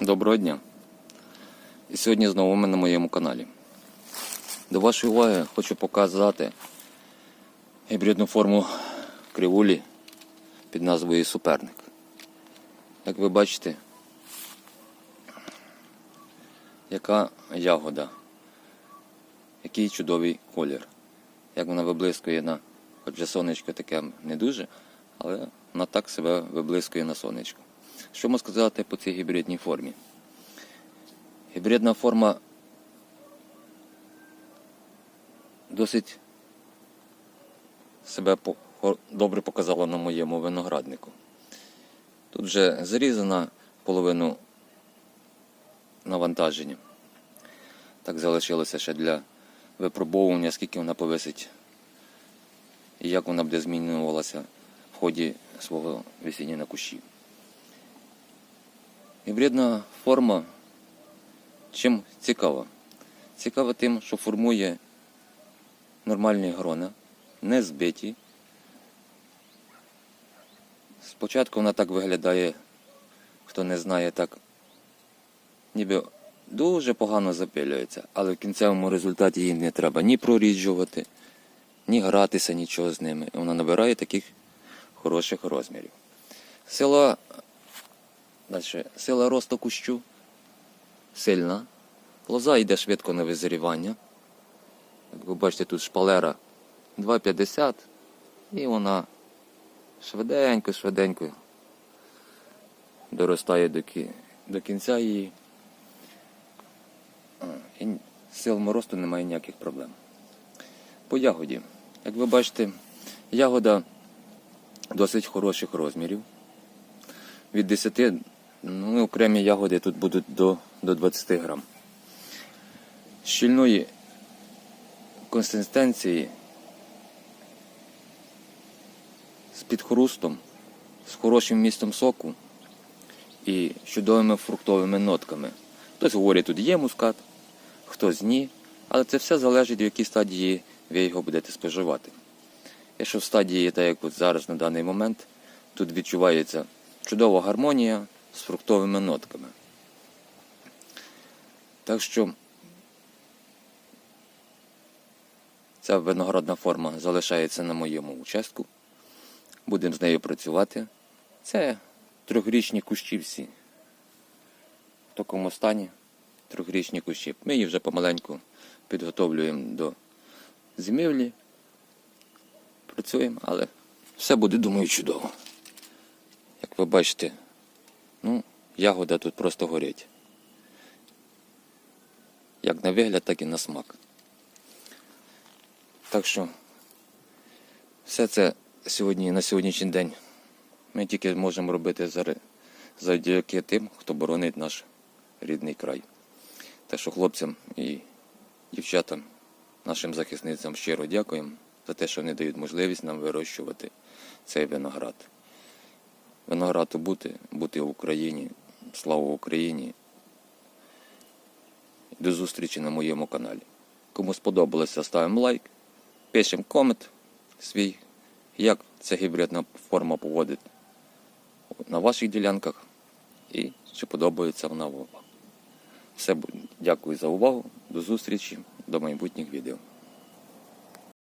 Доброго дня. І сьогодні знову ми на моєму каналі. До вашої уваги хочу показати гібридну форму кривулі під назвою Суперник. Як ви бачите, яка ягода, який чудовий колір. Як вона виблискує на, хоч вже сонечко таке не дуже, але вона так себе виблискує на сонечко. Що можна сказати по цій гібридній формі? Гібридна форма досить себе добре показала на моєму винограднику. Тут вже зарізана половину навантаження. Так залишилося ще для випробовування, скільки вона повисить і як вона буде змінювалася в ході свого весіння на кущі. Гібридна форма чим цікава? Цікава тим, що формує нормальні грона, не збиті. Спочатку вона так виглядає, хто не знає, так ніби дуже погано запилюється, але в кінцевому результаті її не треба ні проріджувати, ні гратися нічого з ними. Вона набирає таких хороших розмірів. Сила Далі. Сила росту кущу сильна. Лоза йде швидко на визрівання. Як ви бачите, тут шпалера 2,50 і вона швиденько, швиденько доростає до, кі... до кінця її. І сил моросту немає ніяких проблем. По ягоді. Як ви бачите, ягода досить хороших розмірів від 10, ну, і окремі ягоди тут будуть до, до 20 грам. Щільної консистенції з підхрустом, з хорошим містом соку і чудовими фруктовими нотками. Хтось говорить, тут є мускат, хтось ні, але це все залежить, в якій стадії ви його будете споживати. Якщо в стадії, так як от зараз на даний момент, тут відчувається чудова гармонія з фруктовими нотками. Так що ця виноградна форма залишається на моєму участку. Будемо з нею працювати. Це трьохрічні кущі всі. В такому стані трьохрічні кущі. Ми її вже помаленьку підготовлюємо до зимівлі. Працюємо, але все буде, думаю, чудово. Як ви бачите, ну, ягода тут просто горить. Як на вигляд, так і на смак. Так що все це сьогодні на сьогоднішній день ми тільки можемо робити завдяки тим, хто боронить наш рідний край. Так що хлопцям і дівчатам, нашим захисницям щиро дякуємо за те, що вони дають можливість нам вирощувати цей виноград. Винограду бути, бути в Україні. Слава Україні. До зустрічі на моєму каналі. Кому сподобалося, ставимо лайк, пишемо комент свій, як ця гібридна форма поводить на ваших ділянках і чи подобається вона вам. Все, дякую за увагу. До зустрічі, до майбутніх відео.